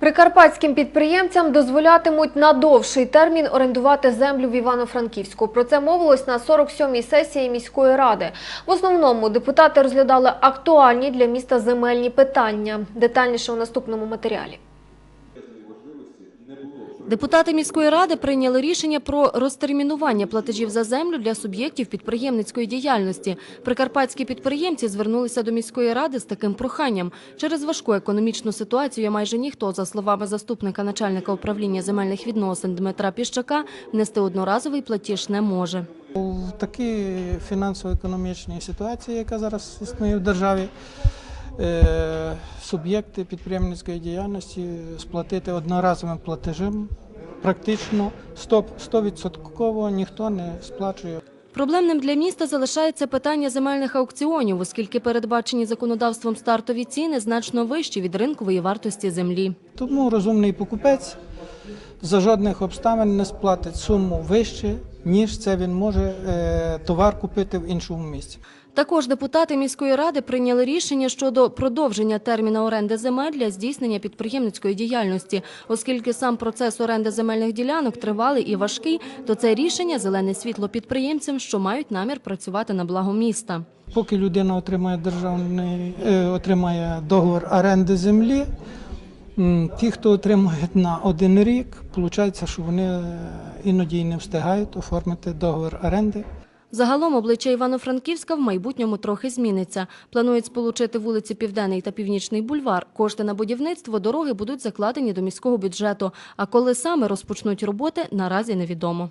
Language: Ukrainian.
Прикарпатським підприємцям дозволятимуть на довший термін орендувати землю в Івано-Франківську. Про це мовилось на 47-й сесії міської ради. В основному депутати розглядали актуальні для міста земельні питання. Детальніше у наступному матеріалі. Депутати міської ради прийняли рішення про розтермінування платежів за землю для суб'єктів підприємницької діяльності. Прикарпатські підприємці звернулися до міської ради з таким проханням. Через важку економічну ситуацію майже ніхто, за словами заступника начальника управління земельних відносин Дмитра Піщака, внести одноразовий платіж не може. В такій фінансово-економічній ситуації, яка зараз існує в державі, суб'єкти підприємницької діяльності сплатити одноразовим платежем практично 100%, 100% ніхто не сплачує. Проблемним для міста залишається питання земельних аукціонів, оскільки передбачені законодавством стартові ціни значно вищі від ринкової вартості землі. Тому розумний покупець за жодних обставин не сплатить суму вище, ніж це він може е, товар купити в іншому місці. Також депутати міської ради прийняли рішення щодо продовження терміна оренди земель для здійснення підприємницької діяльності. Оскільки сам процес оренди земельних ділянок тривалий і важкий, то це рішення зелене світло підприємцям, що мають намір працювати на благо міста. Поки людина отримає державний е, отримає договір оренди землі, ті, хто отримують на один рік, виходить, що вони е, іноді не встигають оформити договір оренди. Загалом обличчя Івано-Франківська в майбутньому трохи зміниться. Планують сполучити вулиці Південний та Північний бульвар. Кошти на будівництво дороги будуть закладені до міського бюджету. А коли саме розпочнуть роботи, наразі невідомо.